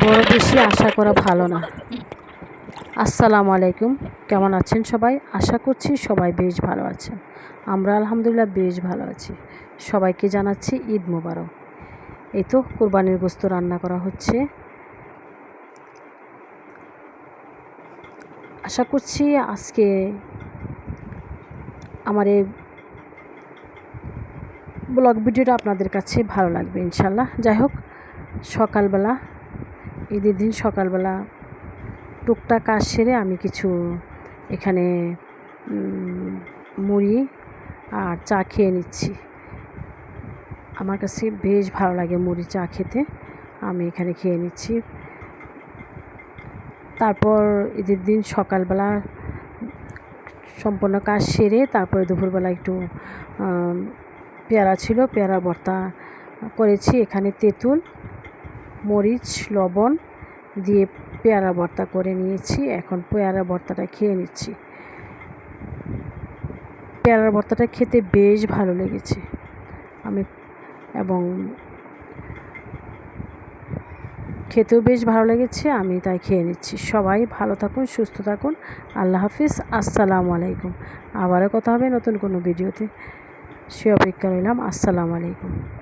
বড় বেশি আশা করা ভালো না। আসসালামু আলাইকুম। কেমন আছেন সবাই? আশা করছি সবাই বেশ ভালো আছেন। আমরা আলহামদুলিল্লাহ বেশ ভালো আছি। সবাইকে জানাচ্ছি ঈদ মোবারক। এই তো কোরবানির গোস্ত রান্না করা হচ্ছে। আশা করছি আজকে আমার এই ব্লগ ভিডিওটা আপনাদের কাছে ভালো লাগবে, ইনশাল্লাহ। যাই হোক, সকালবেলা ঈদের দিন সকালবেলা টুকটাক কাজ সেরে আমি কিছু এখানে মুড়ি আর চা খেয়ে নিচ্ছি। আমার কাছে বেশ ভালো লাগে মুড়ি, চা খেতে। আমি এখানে খেয়ে নিচ্ছি। তারপর ঈদের দিন সকালবেলা সম্পূর্ণ কাজ সেরে তারপরে দুপুরবেলা একটু পেয়ারা ছিল, পেয়ারা ভর্তা করেছি, এখানে তেঁতুল মরিচ, লবণ দিয়ে পেয়ারা ভর্তা করে নিয়েছি। এখন পেয়ারা ভর্তাটা খেয়ে নিচ্ছি। পেয়ারা ভর্তাটা খেতে বেশ ভালো লেগেছে। আমি এবং খেতেও বেশ ভালো লেগেছে, আমি তাই খেয়ে নিচ্ছি। সবাই ভালো থাকুন, সুস্থ থাকুন। আল্লাহ হাফিজ। আসসালামু আলাইকুম। আবারও কথা হবে নতুন কোনো ভিডিওতে। সে অপেক্ষা রইলাম। আসসালামু আলাইকুম।